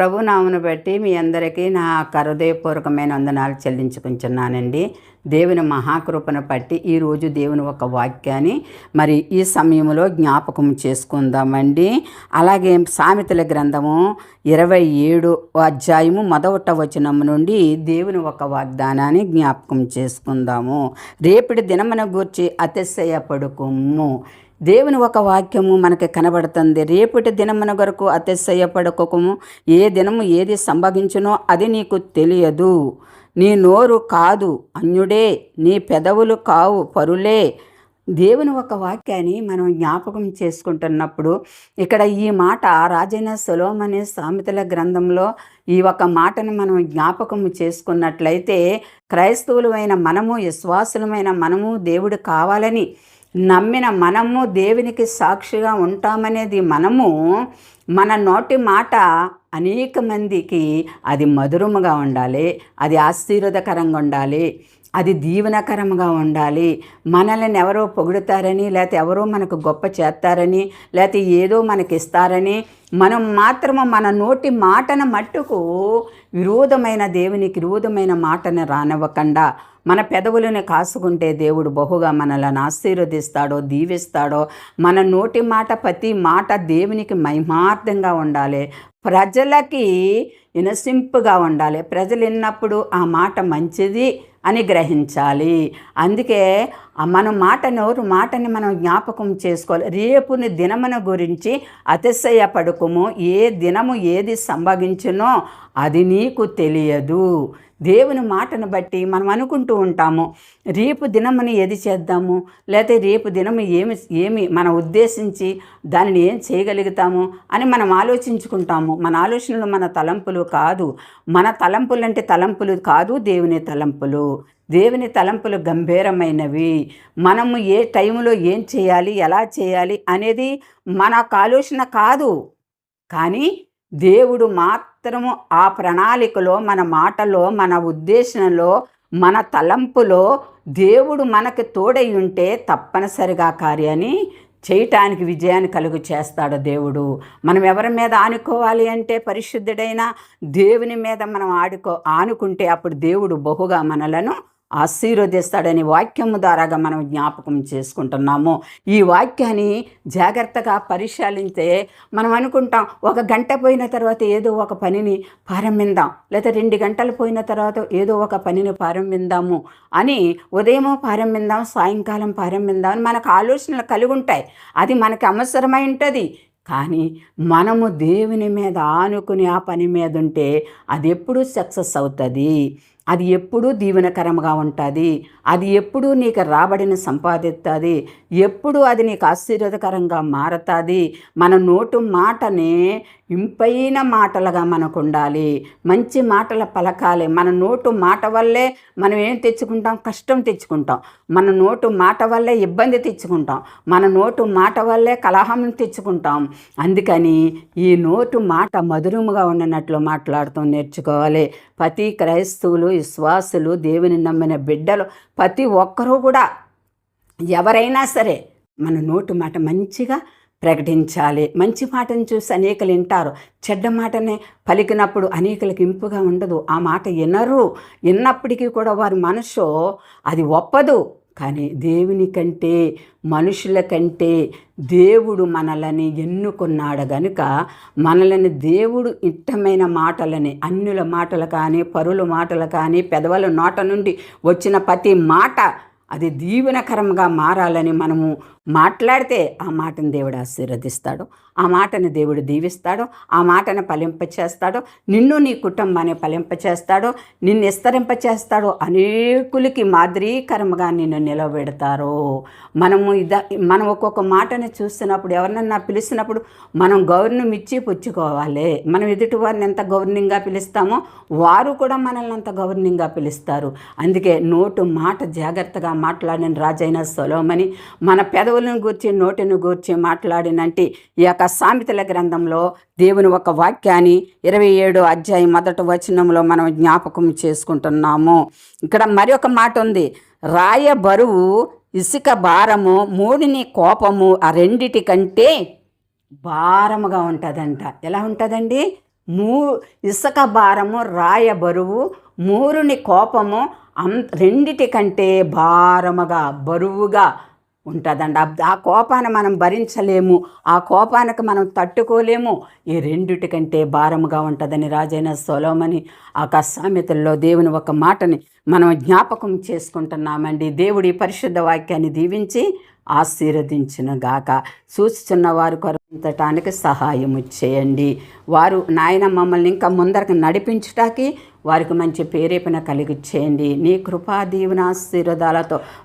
ప్రభునామను బట్టి మీ అందరికీ నా హృదయపూర్వకమైన వందనాలు చెల్లించుకుంటున్నానండి. దేవుని మహాకృపను బట్టి ఈరోజు దేవుని ఒక వాక్యాన్ని మరి ఈ సమయంలో జ్ఞాపకం చేసుకుందామండి. అలాగే సామెతల గ్రంథము ఇరవై ఏడు అధ్యాయము మొదట వచనం నుండి దేవుని ఒక వాగ్దానాన్ని జ్ఞాపకం చేసుకుందాము. రేపటి దినమున గూర్చి అతిశయపడుకుము. దేవుని ఒక వాక్యము మనకి కనబడుతుంది. రేపటి దినమున కొరకు అతిశయపడకము ఏ దినము ఏది సంభవించునో అది నీకు తెలియదు. నీ నోరు కాదు అన్యుడే నీ పెదవులు కావు పరులే. దేవుని ఒక వాక్యాన్ని మనం జ్ఞాపకం చేసుకుంటున్నప్పుడు ఇక్కడ ఈ మాట రాజైన సులోమనే సామెతల గ్రంథంలో ఈ ఒక మాటను మనం జ్ఞాపకం చేసుకున్నట్లయితే క్రైస్తవులమైన మనము విశ్వాసులమైన మనము దేవుడు కావాలని నమ్మిన మనము దేవునికి సాక్షిగా ఉంటామనేది మనము మన నోటి మాట అనేక మందికి అది మధురముగా ఉండాలి అది ఆశీర్వదకరంగా ఉండాలి. అది దీవెనకరంగా ఉండాలి. మనల్ని ఎవరో పొగుడుతారని లేకపోతే ఎవరో మనకు గొప్ప చేస్తారని లేకపోతే ఏదో మనకి ఇస్తారని మనం మాత్రము మన నోటి మాటన మట్టుకు విరోధమైన దేవునికి విరోధమైన మాటను రానివ్వకుండా మన పెదవులను కాసుకుంటే దేవుడు బహుగా మనలను ఆశీర్వదిస్తాడో దీవిస్తాడో మన నోటి మాట ప్రతి మాట దేవునికి మహిమార్థంగా ఉండాలి. ప్రజలకి వినసింపుగా ఉండాలి. ప్రజలు విన్నప్పుడు ఆ మాట మంచిది అని గ్రహించాలి. అందుకే మన మాట నోరు మాటని మనం జ్ఞాపకం చేసుకోవాలి. రేపుని దినమున గురించి అతిశయపడుకుము. ఏ దినము ఏది సంభవించునో అది నీకు తెలియదు. దేవుని మాటను బట్టి మనం అనుకుంటూ ఉంటాము. రేపు దినముని ఏది చేద్దాము? లేకపోతే రేపు దినము ఏమి ఏమి మనం ఉద్దేశించి దానిని ఏం చేయగలుగుతాము? అని మనం ఆలోచించుకుంటాము. మన ఆలోచనలు మన తలంపులు కాదు. మన తలంపులు అంటే తలంపులు కాదు దేవుని తలంపులు. దేవుని తలంపులు గంభీరమైనవి. మనము ఏ టైంలో ఏం చేయాలి ఎలా చేయాలి అనేది మన ఆలోచన కాదు. కానీ దేవుడు మాత్రము ఆ ప్రణాళికలో మన మాటలో మన ఉద్దేశంలో మన తలంపులో దేవుడు మనకు తోడై ఉంటే తప్పనిసరిగా కార్యాన్ని చేయటానికి విజయాన్ని కలుగు చేస్తాడు దేవుడు. మనం ఎవరి మీద ఆనుకోవాలి అంటే పరిశుద్ధుడైన దేవుని మీద మనం ఆడుకో ఆనుకుంటే అప్పుడు దేవుడు బహుగా మనలను ఆశీర్వదిస్తాడని వాక్యము ద్వారాగా మనం జ్ఞాపకం చేసుకుంటున్నాము. ఈ వాక్యాన్ని జాగ్రత్తగా పరిశీలించే మనం అనుకుంటాం ఒక గంట పోయిన తర్వాత ఏదో ఒక పనిని ప్రారంభిందాం లేదా రెండు గంటలు పోయిన తర్వాత ఏదో ఒక పనిని ప్రారంభిందాము అని ఉదయము ప్రారంభిందాం సాయంకాలం ప్రారంభిందాం అని మనకు ఆలోచనలు కలిగి ఉంటాయి అది మనకి అవసరమై ఉంటుంది. కానీ మనము దేవుని మీద ఆనుకుని ఆ పని మీద ఉంటే అది ఎప్పుడూ సక్సెస్ అవుతుంది. అది ఎప్పుడూ దీవెనకరంగా ఉంటుంది. అది ఎప్పుడూ నీకు రాబడిని సంపాదిస్తుంది ఎప్పుడు అది నీకు ఆశీర్వదకరంగా మారుతుంది. మన నోటు మాటనే ఇంపైన మాటలుగా మనకు ఉండాలి మంచి మాటల పలకాలి. మన నోటు మాట వల్లే మనం ఏం తెచ్చుకుంటాం? కష్టం తెచ్చుకుంటాం. మన నోటు మాట వల్లే ఇబ్బంది తెచ్చుకుంటాం. మన నోటు మాట వల్లే కలహం తెచ్చుకుంటాం. అందుకని ఈ నోటు మాట మధురముగా ఉన్నట్లు మాట్లాడుతూ నేర్చుకోవాలి. ప్రతి క్రైస్తవులు విశ్వాసులు దేవుని నమ్మిన బిడ్డలు ప్రతి ఒక్కరూ కూడా ఎవరైనా సరే మన నోటు మాట మంచిగా ప్రకటించాలి. మంచి మాటను చూసి అనేకలు వింటారు. చెడ్డ మాటనే పలికినప్పుడు అనేకులకు ఇంపుగా ఉండదు. ఆ మాట వినరు. విన్నప్పటికీ కూడా వారి మనసు అది ఒప్పదు. కానీ దేవుని కంటే మనుషుల కంటే దేవుడు మనలని ఎన్నుకున్నాడు గనుక మనలని దేవుడు ఇష్టమైన మాటలని అన్యుల మాటలు కానీ పరుల మాటలు కానీ పెదవుల నోట నుండి వచ్చిన ప్రతి మాట అది దీవెనకరంగా మారాలని మనము మాట్లాడితే ఆ మాటను దేవుడు ఆశీర్వదిస్తాడు ఆ మాటను దేవుడు దీవిస్తాడు ఆ మాటను పలింపచేస్తాడు నిన్ను నీ కుటుంబాన్ని పలింపచేస్తాడు నిన్ను విస్తరింపచేస్తాడు అనేకులకి మాదిరీకరంగా నిన్ను నిలబెడతారు. మనము ఇద మనం ఒక్కొక్క మాటను చూస్తున్నప్పుడు ఎవరినన్నా పిలిచినప్పుడు మనం గౌరవం ఇచ్చి పుచ్చుకోవాలి. మనం ఎదుటి వారిని ఎంత గౌరవంగా పిలుస్తామో వారు కూడా మనల్ని అంత గౌరవంగా పిలుస్తారు. అందుకే నోటు మాట జాగ్రత్తగా మాట్లాడిన రాజైన సొలోమని మన పెదవులను గూర్చి నోటిని గూర్చి మాట్లాడినంటే ఈ యొక్క సామెతల గ్రంథంలో దేవుని ఒక వాక్యాన్ని ఇరవై ఏడు అధ్యాయం మొదటి వచనంలో మనం జ్ఞాపకం చేసుకుంటున్నాము. ఇక్కడ మరి ఒక మాట ఉంది. రాయ బరువు ఇసుక భారము మూడిని కోపము ఆ రెండిటి కంటే భారముగా ఉంటుందంట. ఎలా ఉంటుందండి? మూ ఇసుక భారము రాయ బరువు మూరుని కోపము అం రెండిటి కంటే భారముగా బరువుగా ఉంటుందండి. ఆ- కోపాన్ని మనం భరించలేము. ఆ కోపానికి మనం తట్టుకోలేము. ఈ రెండిటికంటే భారముగా ఉంటుందని రాజైన సొలోమని ఆ సామెతల్లో దేవుని ఒక మాటని మనం జ్ఞాపకం చేసుకుంటున్నామండి. దేవుడి పరిశుద్ధ వాక్యాన్ని దీవించి ఆశీర్వదించిన గాక. చూస్తున్న వారు కొరంతటానికి సహాయము చేయండి. వారు నాయన మమ్మల్ని ఇంకా ముందరకు నడిపించటానికి వారికి మంచి పేరేపన కలిగించేయండి నీ కృపా దీవెన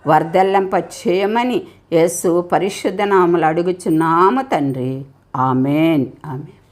వర్ధల్లంప చేయమని యేసు పరిశుద్ధ నామలు అడుగుచున్నాము తండ్రి. ఆమెన్. ఆమెన్.